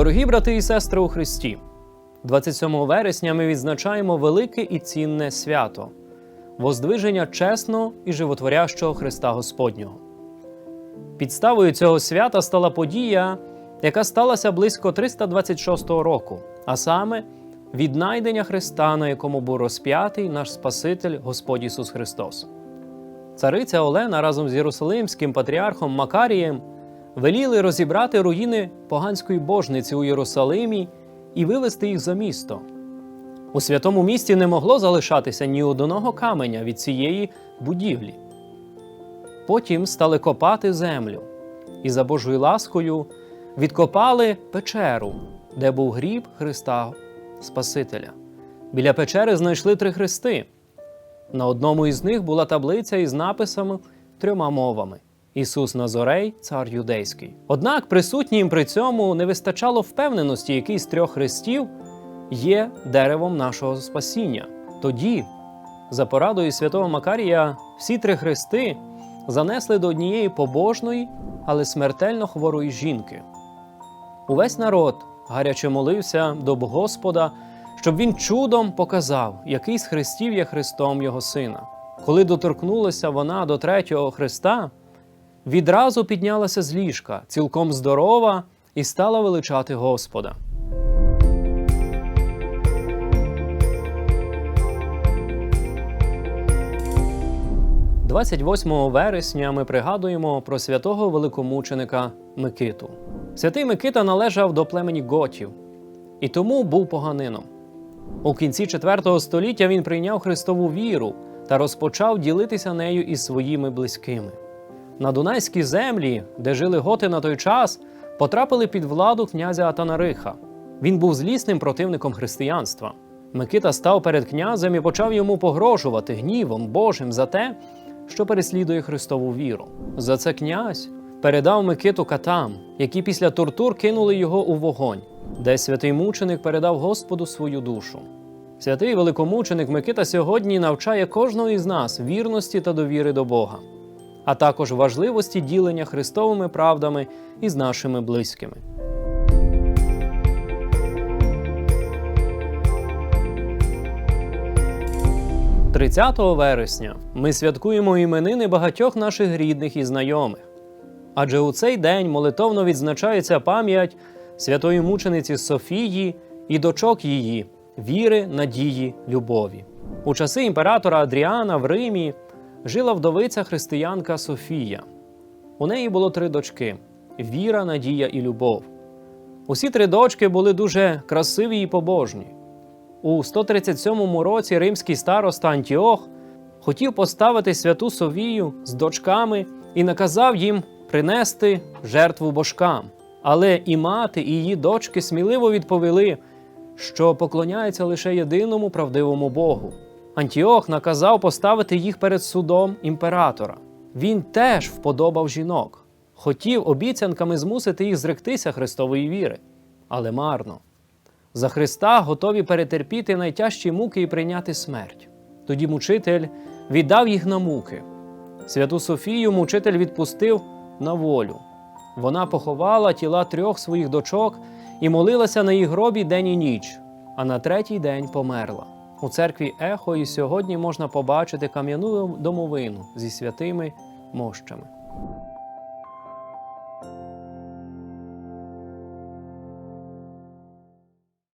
Дорогі брати і сестри у Христі, 27 вересня ми відзначаємо велике і цінне свято Воздвиження чесного і животворящого Христа Господнього. Підставою цього свята стала подія, яка сталася близько 326 року, а саме віднайдення Христа, на якому був розп'ятий наш Спаситель Господь Ісус Христос. Цариця Олена разом з Єрусалимським патріархом Макарієм веліли розібрати руїни поганської божниці у Єрусалимі і вивезти їх за місто. У святому місті не могло залишатися ні одного каменя від цієї будівлі. Потім стали копати землю і за Божою ласкою відкопали печеру, де був гріб Христа Спасителя. Біля печери знайшли три хрести. На одному із них була таблиця із написами трьома мовами: Ісус Назорей, цар юдейський. Однак присутнім при цьому не вистачало впевненості, який з трьох хрестів є деревом нашого спасіння. Тоді, за порадою святого Макарія, всі три хрести занесли до однієї побожної, але смертельно хворої жінки. Увесь народ гаряче молився до Господа, щоб він чудом показав, який з хрестів є Христом Його Сина. Коли доторкнулася вона до третього хреста, відразу піднялася з ліжка, цілком здорова, і стала величати Господа. – 28 вересня ми пригадуємо про святого великомученика Микиту. Святий Микита належав до племені готів і тому був поганином. У кінці IV століття він прийняв Христову віру та розпочав ділитися нею із своїми близькими. На Дунайській землі, де жили готи на той час, потрапили під владу князя Атанариха. Він був злісним противником християнства. Микита став перед князем і почав йому погрожувати гнівом Божим за те, що переслідує Христову віру. За це князь передав Микиту катам, які після тортур кинули його у вогонь, де святий мученик передав Господу свою душу. Святий великомученик Микита сьогодні навчає кожного із нас вірності та довіри до Бога, а також важливості ділення Христовими правдами із нашими близькими. – 30 вересня ми святкуємо іменини багатьох наших рідних і знайомих. Адже у цей день молитовно відзначається пам'ять святої мучениці Софії і дочок її, віри, надії, любові. У часи імператора Адріана в Римі жила вдовиця християнка Софія. У неї було три дочки: віра, надія і любов. Усі три дочки були дуже красиві і побожні. У 137 році римський староста Антіох хотів поставити святу Софію з дочками і наказав їм принести жертву божкам. Але і мати, і її дочки сміливо відповіли, що поклоняються лише єдиному правдивому Богу. Антіох наказав поставити їх перед судом імператора. Він теж вподобав жінок, хотів обіцянками змусити їх зректися Христової віри, але марно. За Христа готові перетерпіти найтяжчі муки і прийняти смерть. Тоді мучитель віддав їх на муки. Святу Софію мучитель відпустив на волю. Вона поховала тіла трьох своїх дочок і молилася на їх гробі день і ніч, а на третій день померла. У церкві Ехо і сьогодні можна побачити кам'яну домовину зі святими мощами.